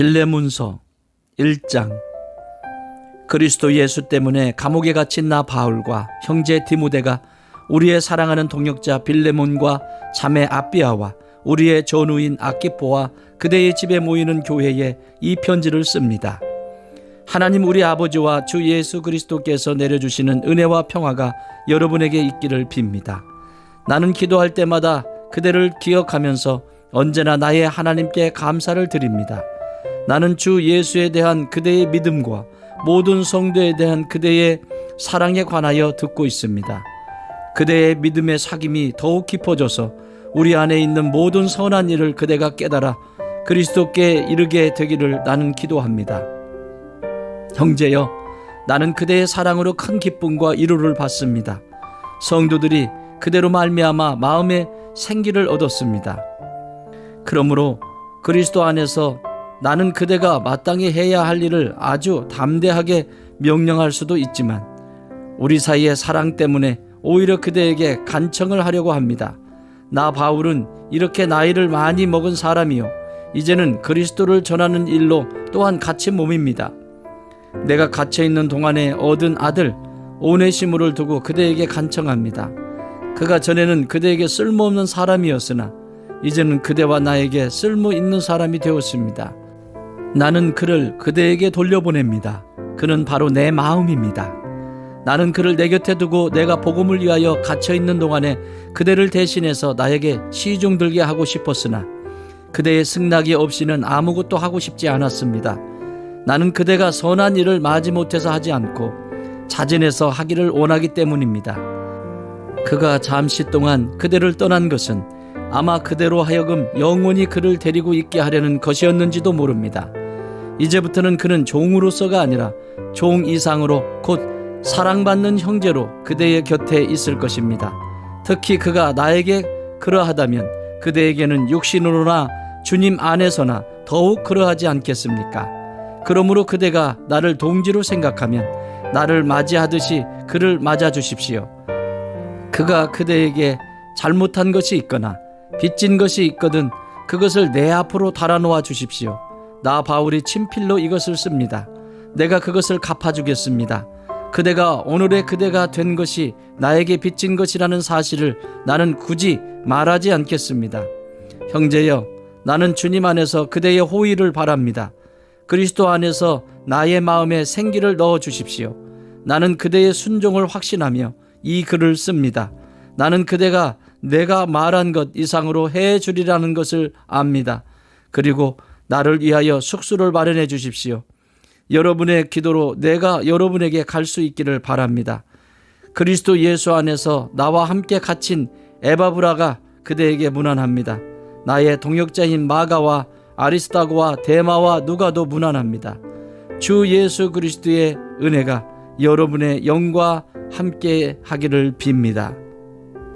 빌레문서 1장 그리스도 예수 때문에 감옥에 갇힌 나 바울과 형제 디모데가 우리의 사랑하는 동역자 빌레몬과 자매 아비아와 우리의 전우인 아키포와 그대의 집에 모이는 교회에 이 편지를 씁니다. 하나님 우리 아버지와 주 예수 그리스도께서 내려주시는 은혜와 평화가 여러분에게 있기를 빕니다. 나는 기도할 때마다 그대를 기억하면서 언제나 나의 하나님께 감사를 드립니다. 나는 주 예수에 대한 그대의 믿음과 모든 성도에 대한 그대의 사랑에 관하여 듣고 있습니다. 그대의 믿음의 사귐이 더욱 깊어져서 우리 안에 있는 모든 선한 일을 그대가 깨달아 그리스도께 이르게 되기를 나는 기도합니다. 형제여, 나는 그대의 사랑으로 큰 기쁨과 위로를 받습니다. 성도들이 그대로 말미암아 마음에 생기를 얻었습니다. 그러므로 그리스도 안에서 나는 그대가 마땅히 해야 할 일을 아주 담대하게 명령할 수도 있지만 우리 사이의 사랑 때문에 오히려 그대에게 간청을 하려고 합니다. 나 바울은 이렇게 나이를 많이 먹은 사람이요. 이제는 그리스도를 전하는 일로 또한 갇힌 몸입니다. 내가 갇혀 있는 동안에 얻은 아들 오네시무를 두고 그대에게 간청합니다. 그가 전에는 그대에게 쓸모없는 사람이었으나 이제는 그대와 나에게 쓸모 있는 사람이 되었습니다. 나는 그를 그대에게 돌려보냅니다. 그는 바로 내 마음입니다. 나는 그를 내 곁에 두고 내가 복음을 위하여 갇혀 있는 동안에 그대를 대신해서 나에게 시중 들게 하고 싶었으나 그대의 승낙이 없이는 아무것도 하고 싶지 않았습니다. 나는 그대가 선한 일을 마지 못해서 하지 않고 자진해서 하기를 원하기 때문입니다. 그가 잠시 동안 그대를 떠난 것은 아마 그대로 하여금 영원히 그를 데리고 있게 하려는 것이었는지도 모릅니다. 이제부터는 그는 종으로서가 아니라 종 이상으로 곧 사랑받는 형제로 그대의 곁에 있을 것입니다. 특히 그가 나에게 그러하다면 그대에게는 육신으로나 주님 안에서나 더욱 그러하지 않겠습니까? 그러므로 그대가 나를 동지로 생각하면 나를 맞이하듯이 그를 맞아 주십시오. 그가 그대에게 잘못한 것이 있거나 빚진 것이 있거든 그것을 내 앞으로 달아놓아 주십시오. 나 바울이 친필로 이것을 씁니다. 내가 그것을 갚아주겠습니다. 그대가 오늘의 그대가 된 것이 나에게 빚진 것이라는 사실을 나는 굳이 말하지 않겠습니다. 형제여, 나는 주님 안에서 그대의 호의를 바랍니다. 그리스도 안에서 나의 마음에 생기를 넣어 주십시오. 나는 그대의 순종을 확신하며 이 글을 씁니다. 나는 그대가 내가 말한 것 이상으로 해 주리라는 것을 압니다. 그리고 나를 위하여 숙소를 마련해 주십시오. 여러분의 기도로 내가 여러분에게 갈 수 있기를 바랍니다. 그리스도 예수 안에서 나와 함께 갇힌 에바브라가 그대에게 문안합니다. 나의 동역자인 마가와 아리스타고와 데마와 누가도 문안합니다. 주 예수 그리스도의 은혜가 여러분의 영과 함께 하기를 빕니다.